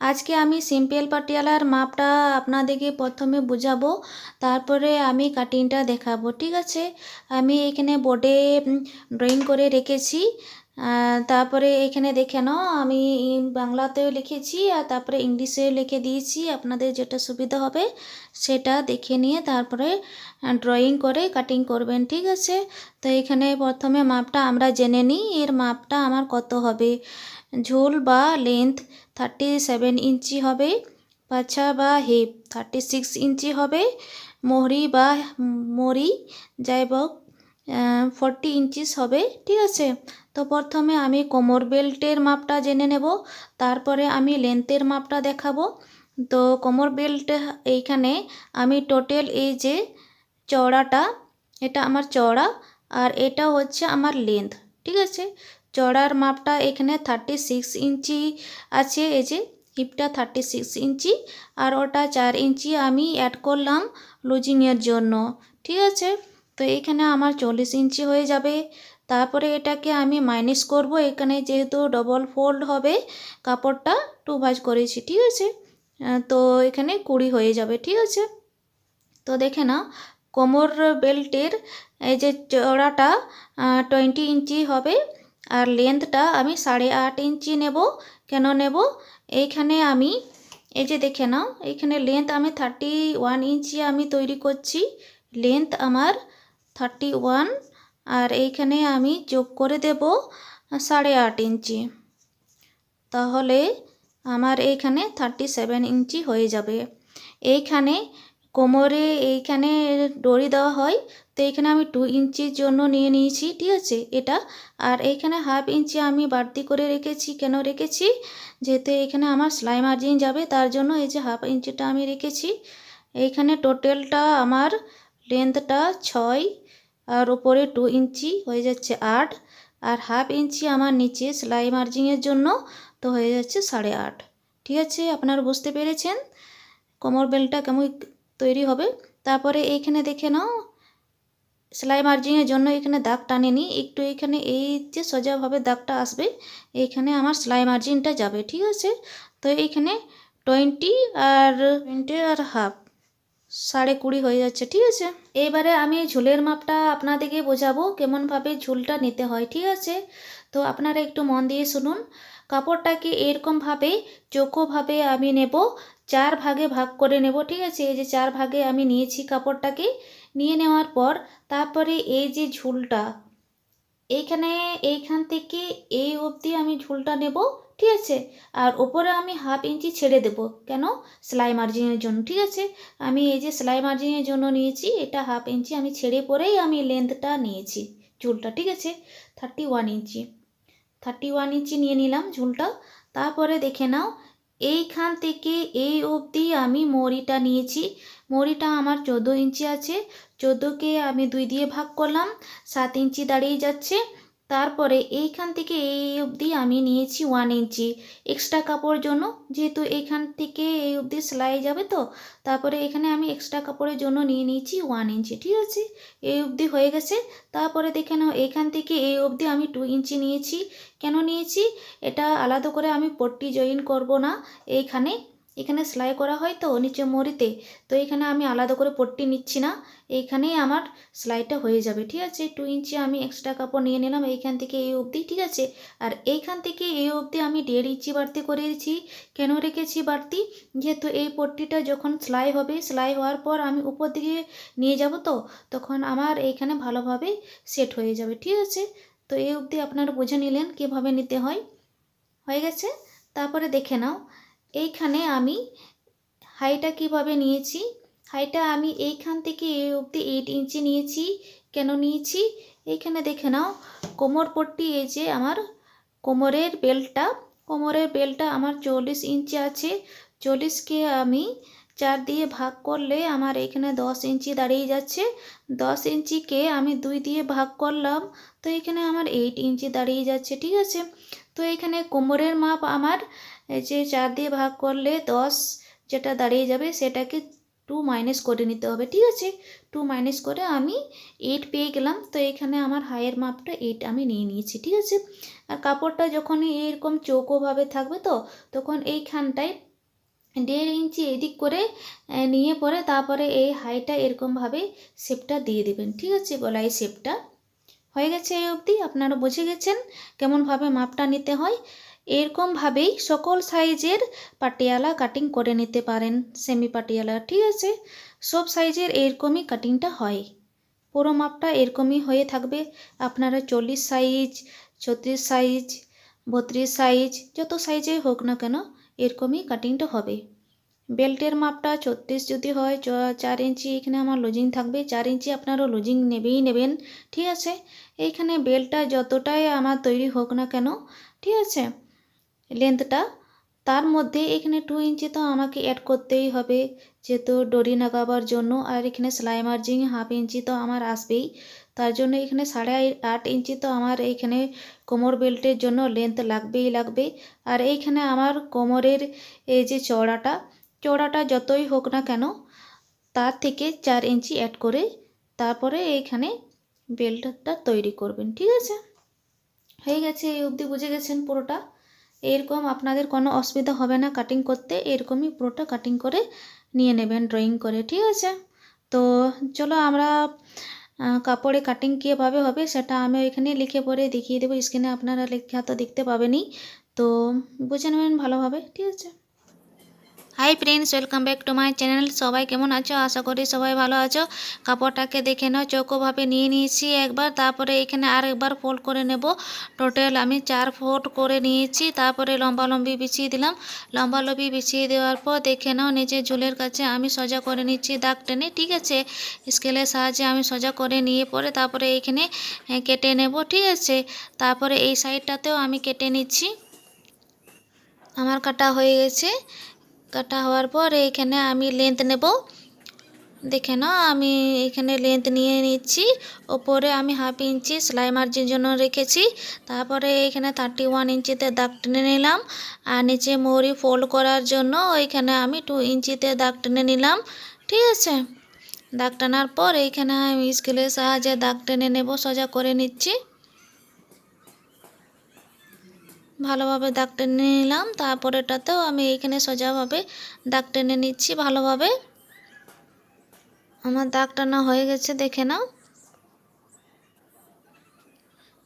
আজকে আমি সিম্পল পাটিয়ালার মাপটা আপনাদেরকে প্রথমে বুঝাবো, তারপরে আমি কাটিংটা দেখাবো, ঠিক আছে? আমি এখানে বোর্ডে ড্রয়িং করে রেখেছি তারপরে এখানে দেখে নাও, আমি বাংলাতেও লিখেছি, আর তারপরে ইংলিশেও লিখে দিয়েছি, আপনাদের যেটা সুবিধা হবে সেটা দেখে নিয়ে তারপরে ড্রয়িং করে কাটিং করবেন, ঠিক আছে? তো এখানে প্রথমে মাপটা আমরা জেনে নিই, এর মাপটা আমার কত হবে? ঝুল বা লেন্থ থার্টি সেভেন ইঞ্চি হবে, পাছা বা হিপ থার্টি সিক্স ইঞ্চি হবে, মোহরি বা মরি যাই হোক ফর্টি ইঞ্চিস হবে, ঠিক আছে? তো প্রথমে আমি কোমর বেল্টের মাপটা জেনে নেব, তারপরে আমি লেন্থের মাপটা দেখাবো। তো কোমর বেল্ট এইখানে আমি টোটাল এই যে চওড়াটা, এটা আমার চওড়া আর এটা হচ্ছে আমার লেন্থ ঠিক আছে? চড়ার মাপটা এখানে থার্টি সিক্স ইঞ্চি আছে, এই যে হিপটা থার্টি সিক্স ইঞ্চি, আর ওটা চার ইঞ্চি আমি অ্যাড করলাম লুজিংয়ের জন্য, ঠিক আছে? তো এখানে আমার চল্লিশ ইঞ্চি হয়ে যাবে। তারপরে এটাকে আমি মাইনাস করব, এখানে যেহেতু ডবল ফোল্ড হবে, কাপড়টা টু ভাজ করেছি, ঠিক আছে? তো এখানে কুড়ি হয়ে যাবে, ঠিক আছে? তো দেখে নাও, কোমর বেল্টের এই যে চড়াটা টোয়েন্টি ইঞ্চি হবে। আর লেন্থটা আমি সাড়ে আট ইঞ্চি নেব। কেন নেব? এইখানে আমি, এই যে দেখে নাও, এইখানে লেন্থ আমি থার্টি ওয়ান ইঞ্চি আমি তৈরি করছি। লেন্থ আমার থার্টি ওয়ান আর এইখানে আমি যোগ করে দেব সাড়ে আট ইঞ্চি। তাহলে আমার এইখানে থার্টি সেভেন ইঞ্চি হয়ে যাবে। এইখানে কোমরে এইখানে দড়ি দেওয়া হয়, তো এখানে আমি টু ইঞ্চির জন্য নিয়ে নিয়েছি, ঠিক আছে? এটা। আর এইখানে হাফ ইঞ্চি আমি বাড়তি করে রেখেছি। কেন রেখেছি? যেহেতু এখানে আমার সেলাই মার্জিন যাবে, তার জন্য এই যে হাফ ইঞ্চিটা আমি রেখেছি। এইখানে টোটালটা আমার লেন্থটা ছয়, আর উপরে টু ইঞ্চি হয়ে যাচ্ছে আট, আর হাফ ইঞ্চি আমার নিচে সেলাই মার্জিনের জন্য তো হয়ে যাচ্ছে সাড়ে আট। ঠিক আছে? আপনারা বুঝতে পেরেছেন? কোমর বেলটা কেমন তৈরি হবে। তারপরে এইখানে দেখে নাও, সেলাই মার্জিনের জন্য এখানে দাগ টানেনি একটু এখানে এই যে সোজাভাবে দাগটা আসবে, এইখানে আমার সেলাই মার্জিনটা যাবে, ঠিক আছে? তো এইখানে টোয়েন্টি আর টোয়েন্টি আর হাফ, সাড়ে কুড়ি হয়ে যাচ্ছে, ঠিক আছে? এবারে আমি ঝুলের মাপটা আপনাদেরকে বোঝাবো, কেমনভাবে ঝুলটা নিতে হয়, ঠিক আছে? তো আপনারা একটু মন দিয়ে শুনুন। কাপড়টাকে এরকমভাবে, চোখোভাবে আমি নেব চার ভাগে ভাগ করে নেব, ঠিক আছে? এই যে চার ভাগে আমি নিয়েছি কাপড়টাকে, নিয়ে নেওয়ার পর তারপরে এই যে ঝুলটা, এইখানে, এইখান থেকে এই অবধি আমি ঝুলটা নেব, ঠিক আছে? আর ওপরে আমি হাফ ইঞ্চি ছেড়ে দেব, কেন? সেলাই মার্জিনের জন্য, ঠিক আছে? আমি এই যে সেলাই মার্জিনের জন্য নিয়েছি, এটা হাফ ইঞ্চি আমি ছেড়ে পরেই আমি লেন্থটা নিয়েছি, ঝুলটা, ঠিক আছে? Thirty one inch, thirty one inch নিয়ে নিলাম ঝুলটা, তারপরে দেখে নাও এইখান থেকে এই অবধি আমি মরিটা নিয়েছি। মরিটা আমার চোদ্দ ইঞ্চি আছে। চোদ্দোকে আমি দুই দিয়ে ভাগ করলাম। সাত ইঞ্চি দাঁড়িয়ে যাচ্ছে। তারপরে এইখান থেকে এই অবধি আমি নিয়েছি ওয়ান ইঞ্চি এক্সট্রা কাপড়ের জন্য। যেহেতু এইখান থেকে এই অবধি সেলাই যাবে তো, তারপরে এখানে আমি এক্সট্রা কাপড়ের জন্য নিয়ে নিয়েছি ওয়ান ইঞ্চি ঠিক আছে? এই অবধি হয়ে গেছে। তারপরে দেখে নাও এইখান থেকে এই অবধি আমি টু ইঞ্চি নিয়েছি। কেন নিয়েছি? এটা আলাদা করে আমি পট্টি জয়েন করব না। এইখানে এখানে সেলাই করা হয় তো নিচে মরিতে তো এখানে আমি আলাদা করে পট্টি নিচ্ছি না। এইখানেই আমার সেলাইটা হয়ে যাবে, ঠিক আছে? টু ইঞ্চি আমি এক্সট্রা কাপড় নিয়ে নিলাম এইখান থেকে এই অবধি, ঠিক আছে? আর এইখান থেকে এই অবধি আমি দেড় ইঞ্চি বাড়তি করেছি কেন রেখেছি বাড়তি? যেহেতু এই পট্টিটা যখন সেলাই হবে, সেলাই হওয়ার পর আমি উপর দিকে নিয়ে যাব তো, তখন আমার এইখানে ভালোভাবে সেট হয়ে যাবে, ঠিক আছে? তো এই অবধি আপনারা বুঝে নিলেন কীভাবে নিতে হয়। হয়ে গেছে? তারপরে দেখে নাও। এইখানে আমি হাইটা কীভাবে নিয়েছি? হাইটা আমি এইখান থেকে এই অবধি এইট ইঞ্চি নিয়েছি। কেন নিয়েছি? এইখানে দেখে নাও, কোমর পট্টি, এই যে আমার কোমরের বেল্টটা কোমরের বেল্টটা আমার চল্লিশ ইঞ্চি আছে। চল্লিশকে আমি চার দিয়ে ভাগ করলে আমার এখানে দশ ইঞ্চি দাঁড়িয়ে যাচ্ছে। দশ ইঞ্চিকে আমি দুই দিয়ে ভাগ করলাম, তো এখানে আমার এইট ইঞ্চি দাঁড়িয়ে যাচ্ছে, ঠিক আছে? তো এখানে কোমরের মাপ আমার যে চার দিয়ে ভাগ করলে দশ যেটা দাঁড়িয়ে যাবে সেটাকে টু মাইনাস করে নিতে হবে, ঠিক আছে? টু মাইনাস করে আমি এইট পেয়ে গেলাম, তো এখানে আমার হাইয়ের মাপটা এইট আমি নিয়ে নিয়েছি, ঠিক আছে? আর কাপড়টা যখন এরকম চৌকোভাবে থাকবে তো, তখন এইখানটায় দেড় ইঞ্চি এদিক করে নিয়ে পরে তারপরে এই হাইটা এরকমভাবে শেপটা দিয়ে দেবেন, ঠিক আছে? গলায় শেপটা। হয়ে গেছে এই অবধি, আপনারা বুঝে গেছেন কেমনভাবে মাপটা নিতে হয়। এরকমভাবেই সকল সাইজের পাটিয়ালা কাটিং করে নিতে পারেন। সেমি পাটিয়ালা, ঠিক আছে? সব সাইজের এরকমই কাটিংটা হয়। পুরো মাপটা এরকমই হয়ে থাকবে। আপনারা চল্লিশ সাইজ, ছত্রিশ সাইজ, বত্রিশ সাইজ, যত সাইজে হোক না কেন এরকমই কাটিংটা হবে। বেল্টের মাপটা ছত্রিশ যদি হয় চার ইঞ্চি, এখানে আমার লুজিং থাকবে। চার ইঞ্চি আপনারা লুজিং নেবেই নেবেন, ঠিক আছে? এইখানে বেল্টটা যতটাই আমার তৈরি হোক না কেন, ঠিক আছে? লেন্থটা। তার মধ্যে এখানে টু ইঞ্চি তো আমাকে অ্যাড করতেই হবে। যেহেতু ডরি লাগাবার জন্য আর এখানে সেলাই মার্জিং হাফ ইঞ্চি তো আমার আসবেই। তার জন্য এখানে সাড়ে আট ইঞ্চি তো আমার এইখানে কোমর বেল্টের জন্য লেন্থ লাগবেই লাগবে। আর এইখানে আমার কোমরের এই যে চওড়াটা চওড়াটা যতই হোক না কেন, তার থেকে চার ইঞ্চি অ্যাড করে তারপরে এইখানে বেল্টটা তৈরি করবেন, ঠিক আছে? হয়ে গেছে, এই অবধি বুঝে গেছেন পুরোটা। এরকম আপনাদের কোনো অসুবিধা হবে না কাটিং করতে, এরকমই পুরোটা কাটিং করে নিয়ে নেবেন ড্রয়িং করে, ঠিক আছে? তো চলো আমরা কাপড়ে কাটিং কীভাবে হবে সেটা আমি ওইখানে লিখে পরে দেখিয়ে দেবো স্ক্রিনে আপনারা লেখা তো দেখতে পাবেনই। তো বুঝে নেবেন ভালোভাবে, ঠিক আছে? Hi friends welcome back to my channel সবাই কেমন আছো? আশা করি সবাই ভালো আছো। কাপড়টাকে দেখে নাও চৌকোভাবে নিয়ে নিয়েছি একবার। তারপরে এখানে আর একবার ফোল্ড করে নেব। টোটাল আমি চার ফোল্ড করে নিয়েছি। তারপরে লম্বা লম্বি বিছিয়ে দিলাম। লম্বা লম্বি বিছিয়ে দেওয়ার পর দেখে নাও, নিজের ঝুলের কাছে আমি সোজা করে নিচ্ছি দাগ টেনে, ঠিক আছে? স্কেলের সাহায্যে আমি সোজা করে নিয়ে পরে তারপরে এইখানে কেটে নেব, ঠিক আছে? তারপরে এই সাইডটাতেও আমি কেটে নিচ্ছি। আমার কাটা হয়ে গেছে। কাটা হওয়ার পর এইখানে আমি লেন্থ নেব। দেখে নাও, আমি এখানে লেন্থ নিয়ে নিচ্ছি। ওপরে আমি হাফ ইঞ্চি সেলাই মার্জিন জন্য রেখেছি। তারপরে এখানে থার্টি ওয়ান ইঞ্চিতে দাগ টেনে নিলাম। আর নিচে মৌরি ফোল্ড করার জন্য ওইখানে আমি টু ইঞ্চিতে দাগ টেনে নিলাম। ঠিক আছে? দাগ টানার পর এইখানে আমি স্কেলের সাহায্যে দাগ টেনে নেব, সোজা করে নিচ্ছি। ভালোভাবে দাগ টেনে নিলাম। তারপরেটাতেও আমি এইখানে সোজাভাবে দাগ টেনে নিচ্ছি ভালোভাবে। আমার দাগ টানা হয়ে গেছে, দেখে নাও।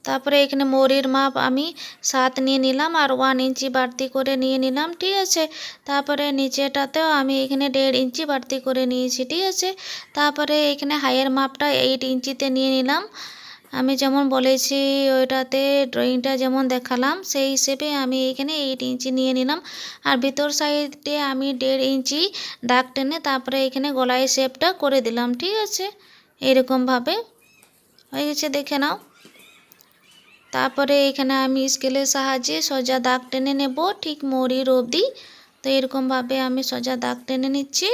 তারপরে এখানে মৌরির মাপ আমি সাত নিয়ে নিলাম আর ওয়ান ইঞ্চি বাড়তি করে নিয়ে নিলাম, ঠিক আছে? তারপরে নিচেটাতেও আমি এখানে দেড় ইঞ্চি বাড়তি করে নিয়েছি, ঠিক আছে? তারপরে এখানে হাইয়ের মাপটা এইট ইঞ্চিতে নিয়ে নিলাম। আমি যেমন বলেছি, ওইটাতে ড্রয়িংটা যেমন দেখালাম, সেই হিসেবে আমি এখানে এইট ইঞ্চি নিয়ে নিলাম। আর ভিতর সাইডে আমি দেড় ইঞ্চি দাগ টেনে তারপরে এখানে গলায় শেপটা করে দিলাম, ঠিক আছে? এরকমভাবে। হয়ে গেছে, দেখে নাও। তারপরে এখানে আমি স্কেলের সাহায্যে সোজা দাগ টেনে নেব, ঠিক মরির অবধি। তো এরকমভাবে আমি সোজা দাগ টেনে নিচ্ছি।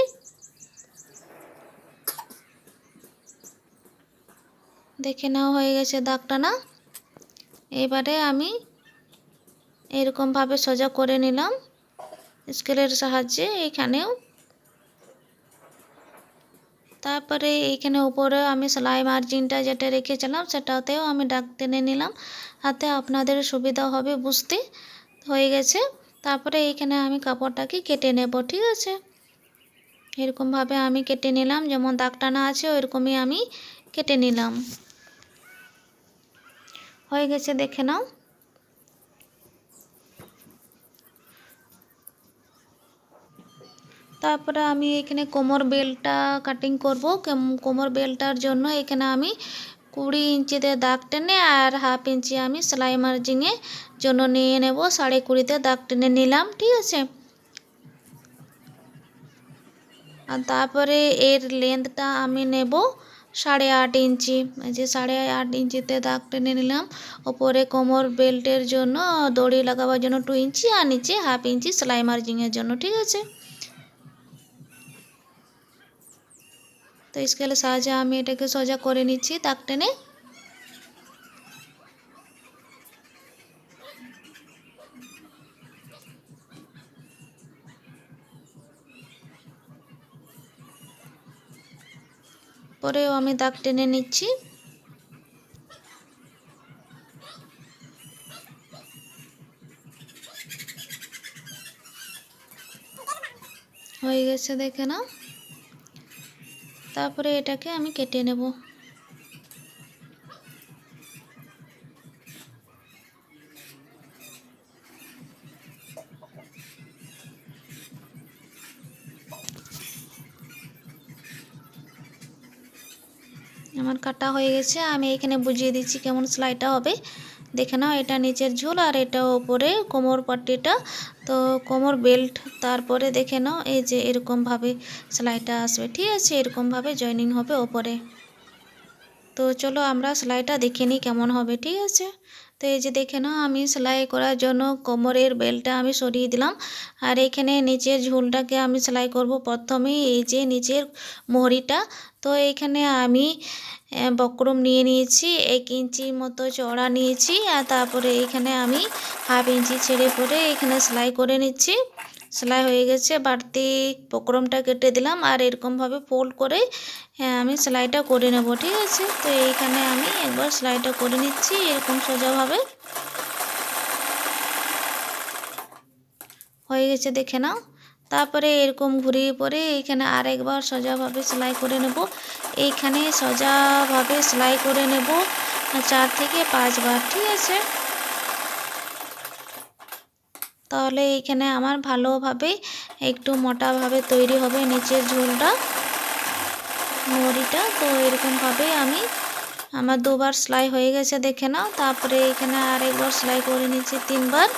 দেখে নাও হয়ে গেছে দাগটা না? এবারে আমি এরকমভাবে সোজা করে নিলাম। স্কেলের সাহায্যে এইখানেও তারপরে এইখানে উপরে আমি সেলাই মার্জিনটা যেটা রেখেছিলাম, সেটাতেও আমি দাগ টেনে নিলাম। হাতে আপনাদের সুবিধা হবে বুঝতে। হয়ে গেছে। তারপরে এইখানে আমি কাপড়টাকে কেটে নেব, ঠিক আছে? এরকমভাবে আমি কেটে নিলাম। যেমন দাগ টানা আছে, ওইরকমই আমি কেটে নিলাম। হয়ে গেছে, দেখে নাও। তারপরে আমি এখানে কোমর বেলটা কাটিং করব। কোমর বেলটার জন্য এখানে আমি কুড়ি ইঞ্চিতে দাগ টেনে আর হাফ ইঞ্চি আমি সেলাই মার্জিংয়ে জন্য নিয়ে নেব। সাড়ে কুড়িতে দাগ টেনে নিলাম, ঠিক আছে? আর তারপরে এর লেন্থটা আমি নেব সাড়ে আট ইঞ্চি যে সাড়ে আট ইঞ্চিতে দাগ টেনে নিলাম। ওপরে কোমর বেল্টের জন্য, দড়ি লাগাবার জন্য টু ইঞ্চি আর নিচে হাফ ইঞ্চি সেলাই মার্জিংয়ের জন্য, ঠিক আছে? তো স্কেলের সাহায্যে আমি এটাকে সোজা করে নিচ্ছি দাগ টেনে। পরেও আমি দাগ টেনে নিচ্ছি। হয়ে গেছে দেখে নাও। তারপরে এটাকে আমি কেটে নেব। আমার কাটা হয়ে গেছে। আমি এখানে বুঝিয়ে দিচ্ছি কেমন সেলাইটা হবে। দেখে নাও, এটা নিচের ঝোল আর এটা ওপরে কোমর পাট্টিটা। তো কোমর বেল্ট, তারপরে দেখে নাও, এই যে এরকমভাবে সেলাইটা আসবে। ঠিক আছে, এরকমভাবে জয়নিং হবে ওপরে। তো চলো আমরা সেলাইটা দেখে নিই কেমন হবে। ঠিক আছে? তো এই যে দেখে নাও, আমি সেলাই করার জন্য কোমরের বেলটা আমি সরিয়ে দিলাম। আর এখানে নিচের ঝুলটাকে আমি সেলাই করব প্রথমে, এই যে নিচের মোহরিটা। তো এখানে আমি বক্রম নিয়ে নিয়েছি, এক ইঞ্চি মতো চড়া নিয়েছি। আর তারপরে এখানে আমি হাফ ইঞ্চি ছেড়ে পরে এখানে সেলাই করে নিচ্ছি। সেলাই হয়ে গেছে। বাড়তি বক্রমটা কেটে দিলাম আর এরকমভাবে ফোল্ড করে হ্যাঁ আমি সেলাইটা করে নেব, ঠিক আছে? তো এইখানে আমি একবার সেলাইটা করে নিচ্ছি এরকম সোজাভাবে। হয়ে গেছে, দেখে নাও। তারপরে এরকম ঘুরিয়ে পরে এইখানে আর একবার সোজাভাবে সেলাই করে নেব। এইখানে সোজাভাবে সেলাই করে নেব, চার থেকে পাঁচবার, ঠিক আছে? তাহলে এইখানে আমার ভালোভাবে একটু মোটাভাবে তৈরি হবে নিচের ঝোলটা, মুড়িটা। তো এরকমভাবে আমি আমার দুবার সেলাই হয়ে গেছে, দেখে নাও। তারপরে এখানে আর একবার সেলাই করে নিচ্ছি তিনবার।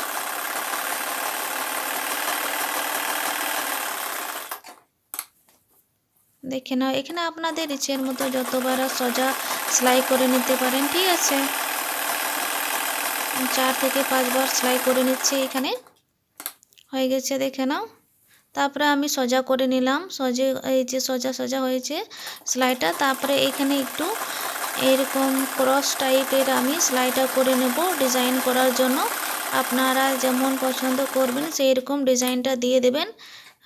দেখে নাও, এখানে আপনাদের ইচ্ছের মতো যতবার সোজা সেলাই করে নিতে পারেন, ঠিক আছে? চার থেকে পাঁচবার সেলাই করে নিচ্ছি এখানে। হয়ে গেছে, দেখে নাও। তারপরে আমি সোজা করে নিলাম। সজে, এই যে সোজা সোজা হয়েছে সেলাইটা তারপরে এখানে একটু এরকম ক্রস টাইপের আমি সেলাইটা করে নেব ডিজাইন করার জন্য। আপনারা যেমন পছন্দ করবেন সেই রকম ডিজাইনটা দিয়ে দেবেন।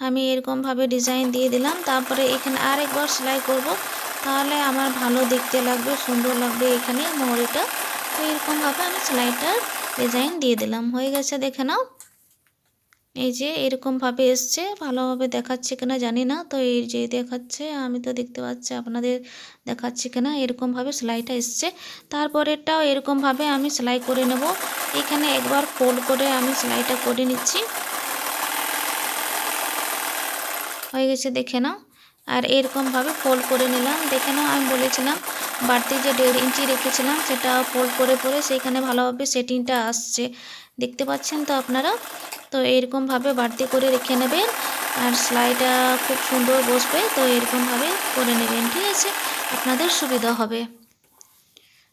আমি এরকমভাবে ডিজাইন দিয়ে দিলাম। তারপরে এখানে আরেকবার সেলাই করব। তাহলে আমার ভালো দেখতে লাগবে, সুন্দর লাগবে এখানে মোহরিটা তো এরকমভাবে আমি সেলাইটার ডিজাইন দিয়ে দিলাম। হয়ে গেছে, দেখে নাও। এই যে এরকমভাবে এসছে, ভালোভাবে দেখাচ্ছে কিনা জানি না। তো এই যে দেখাচ্ছে, আমি তো দেখতে পাচ্ছি আপনাদের দেখাচ্ছে কিনা এরকমভাবে সেলাইটা এসছে। তারপরেরটাও এরকমভাবে আমি সেলাই করে নেব। এখানে একবার ফোল্ড করে আমি সেলাইটা করে নিচ্ছি। হয়ে গেছে, দেখে নাও। আর এরকমভাবে ফোল্ড করে নিলাম। দেখে নাও, আমি বলেছিলাম, বাড়তি যে দেড় ইঞ্চি রেখেছিলাম, সেটা ফোল্ড করে পরে সেইখানে ভালোভাবে সেটিংটা আসছে। দেখতে পাচ্ছেন তো আপনারা? তো এরকমভাবে বাড়তি করে রেখে নেবেন আর সেলাইটা খুব সুন্দর বসবে, তো এরকমভাবে করে নেবেন, ঠিক আছে? আপনাদের সুবিধা হবে।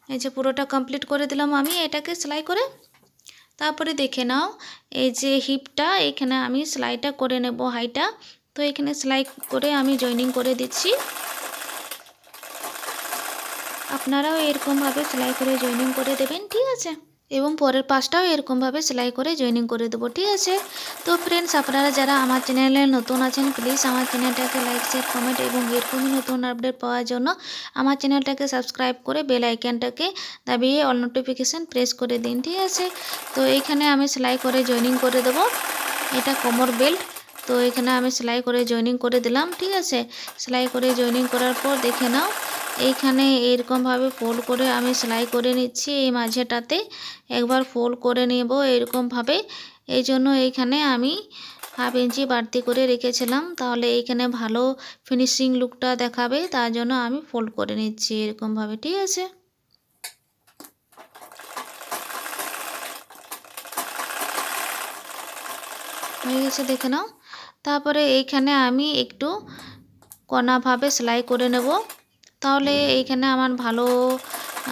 এই যে পুরোটা কমপ্লিট করে দিলাম আমি এটাকে সেলাই করে। তারপরে দেখে নাও, এই যে হিপটা এখানে আমি সেলাইটা করে নেব হাইটা তো এখানে সেলাই করে আমি জয়েনিং করে দিচ্ছি। আপনারাও এরকমভাবে সেলাই করে জয়েনিং করে দেবেন, ঠিক আছে? এবং পরের পাশটাও এরকমভাবে সেলাই করে জয়েনিং করে দেবো, ঠিক আছে? তো ফ্রেন্ডস আপনারা যারা আমার চ্যানেলে নতুন আছেন প্লিজ আমার চ্যানেলটাকে লাইক শেয়ার কমেন্ট এবং এরকমই নতুন আপডেট পাওয়ার জন্য আমার চ্যানেলটাকে সাবস্ক্রাইব করে বেল আইকনটাকে দাবিয়ে অল নোটিফিকেশান প্রেস করে দিন, ঠিক আছে? তো এইখানে আমি সেলাই করে জয়েনিং করে দেবো। এটা কোমর বেল্ট তো এখানে আমি সেলাই করে জয়েনিং করে দিলাম, ঠিক আছে? সেলাই করে জয়েনিং করার পর দেখে নাও, এইখানে এরকমভাবে ফোল্ড করে আমি সেলাই করে নিচ্ছি এই মাঝেটাতে। একবার ফোল্ড করে নেব এরকমভাবে। এই জন্য এইখানে আমি হাফ ইঞ্চি বাড়তি করে রেখেছিলাম, তাহলে এইখানে ভালো ফিনিশিং লুকটা দেখাবে, তার জন্য আমি ফোল্ড করে নিচ্ছি এরকমভাবে, ঠিক আছে? হয়ে গেছে, দেখে নাও। তারপরে এইখানে আমি একটু কণাভাবে সেলাই করে নেব। তাহলে এইখানে আমার ভালো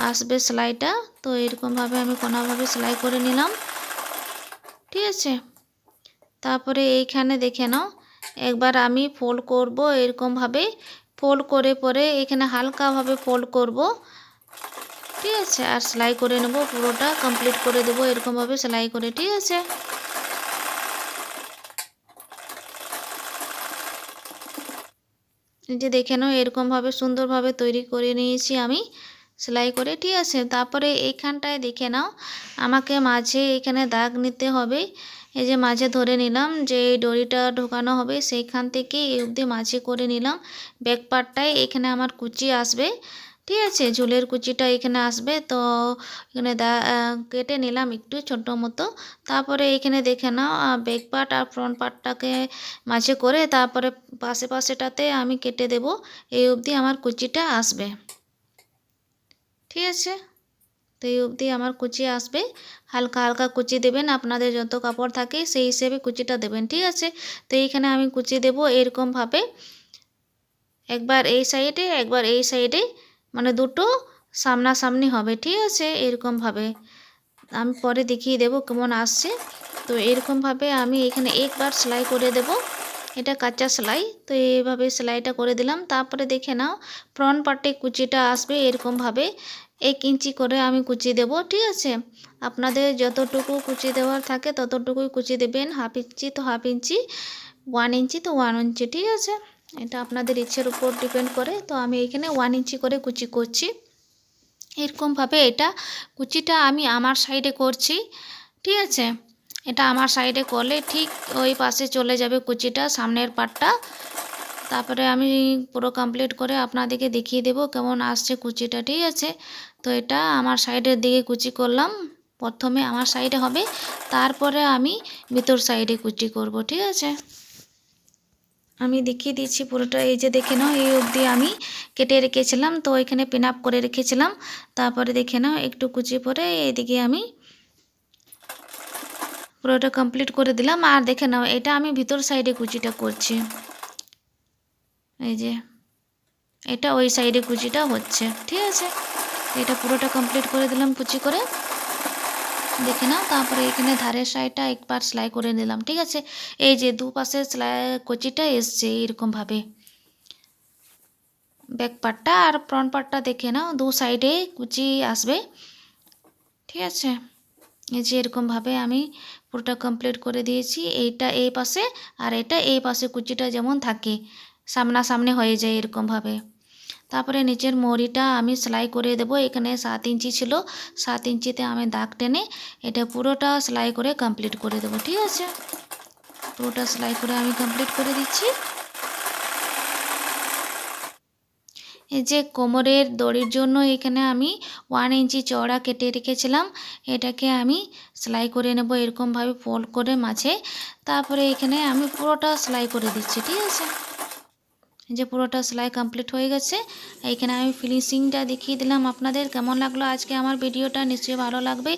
আসবে সেলাইটা। তো এরকমভাবে আমি কোনোভাবে সেলাই করে নিলাম। ঠিক আছে? তারপরে এইখানে দেখে নাও। একবার আমি ফোল্ড করব এরকমভাবে। ফোল্ড করে পরে এখানে হালকাভাবে ফোল্ড করব। ঠিক আছে? আর সেলাই করে নেব পুরোটা কমপ্লিট করে দেবো এরকমভাবে সেলাই করে। ঠিক আছে? যে দেখে নাও, এরকমভাবে সুন্দরভাবে তৈরি করে নিয়েছি আমি। সেলাই করে, ঠিক আছে? তারপরে এইখানটায় দেখে নাও, আমাকে মাঝে এখানে দাগ নিতে হবে। এই যে মাঝে ধরে নিলাম যে দড়িটা ঢোকানো হবে, সেইখান থেকে এই অবধি মাঝে করে নিলাম। ব্যাক পার্টটায় এখানে আমার কুচি আসবে। ঠিক আছে ঝুলের কুচিটা এখানে আসবে। তো এখানে কেটে নিলাম একটু ছোটো মতো। তারপরে এখানে দেখে নাও ব্যাক পার্ট আর ফ্রন্ট পার্টটাকে মাঝে করে তারপরে পাশে পাশেটাতে আমি কেটে দেব। এই অবধি আমার কুচিটা আসবে। ঠিক আছে? তো এই অবধি আমার কুচি আসবে। হালকা হালকা কুচি দেবেন, আপনাদের যত কাপড় থাকে সেই হিসেবে কুচিটা দেবেন, ঠিক আছে? তো এইখানে আমি কুচি দেব এরকমভাবে। একবার এই সাইডে একবার এই সাইডে মানে দুটো সামনাসামনি হবে, ঠিক আছে? এরকমভাবে আমি পরে দেখিয়ে দেব কেমন আসছে। তো এরকমভাবে আমি এখানে একবার সেলাই করে দেব। এটা কাঁচা সেলাই, তো এইভাবে সেলাইটা করে দিলাম। তারপরে দেখে নাও ফ্রন্ট পার্টে কুচিটা আসবে এরকমভাবে। এক ইঞ্চি করে আমি কুচি দেব, ঠিক আছে? আপনাদের যতটুকু কুচি দেওয়ার থাকে ততটুকুই কুচি দেবেন। হাফ ইঞ্চি তো হাফ ইঞ্চি ওয়ান ইঞ্চি তো ওয়ান ইঞ্চি, ঠিক আছে? এটা আপনাদের ইচ্ছের উপর ডিপেন্ড করে। তো আমি এখানে ওয়ান ইঞ্চি করে কুচি করছি। এরকমভাবে এটা কুচিটা আমি আমার সাইডে করছি, ঠিক আছে? এটা আমার সাইডে করলে ঠিক ওই পাশে চলে যাবে কুচিটা, সামনের পাটটা। তারপরে আমি পুরো কমপ্লিট করে আপনাদেরকে দেখিয়ে দেবো কেমন আসছে কুচিটা, ঠিক আছে? তো এটা আমার সাইডের দিকে কুচি করলাম। প্রথমে আমার সাইডে হবে, তারপরে আমি ভিতর সাইডে কুচি করব, ঠিক আছে? আমি দেখিয়ে দিচ্ছি পুরোটা, এই যে দেখে নাও, এই অবধি আমি কেটে রেখেছিলাম, তো এখানে পিন আপ করে রেখেছিলাম। তারপরে দেখে নাও, একটু কুচি পরে এইদিকে আমি পুরোটা কমপ্লিট করে দিলাম। আর দেখে নাও, এটা আমি ভিতর সাইডে কুচিটা করছি। এই যে, এটা ওই সাইডে কুচিটা হচ্ছে, ঠিক আছে? এটা পুরোটা কমপ্লিট করে দিলাম কুচি করে। দেখে নাও, তারপরে এখানে ধারের সাইডটা একবার সেলাই করে নিলাম, ঠিক আছে? এই যে দুপাশে সেলাই কুচিটা এসছে এরকমভাবে। ব্যাক পার্টটা আর ফ্রন্ট পার্টটা দেখে নাও, দু সাইডে কুচি আসবে, ঠিক আছে? এই যে এরকমভাবে আমি পুরোটা কমপ্লিট করে দিয়েছি, এইটা এই পাশে আর এটা এই পাশে কুচিটা যেমন থাকে, সামনাসামনি হয়ে যায় এরকমভাবে। তারপরে নিচের মরিটা আমি সেলাই করে দেব। এখানে সাত ইঞ্চি ছিল। সাত ইঞ্চিতে আমি দাগ টেনে এটা পুরোটা সেলাই করে কমপ্লিট করে দেবো। ঠিক আছে? পুরোটা সেলাই করে আমি কমপ্লিট করে দিচ্ছি। এই যে কোমরের দড়ির জন্য এখানে আমি ওয়ান ইঞ্চি চওড়া কেটে রেখেছিলাম। এটাকে আমি সেলাই করে নেব এরকমভাবে ফোল্ড করে মাঝে। তারপরে এখানে আমি পুরোটা সেলাই করে দিচ্ছি। ঠিক আছে? যে পুরোটা সেলাই কমপ্লিট হয়ে গেছে। এখানে আমি ফিনিশিংটা দেখিয়ে দিলাম আপনাদের। কেমন লাগল আজকে আমার ভিডিওটা? নিশ্চয়ই ভালো লাগবে।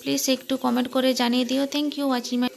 প্লিজ একটু কমেন্ট করে জানিয়ে দিও। Thank you watching my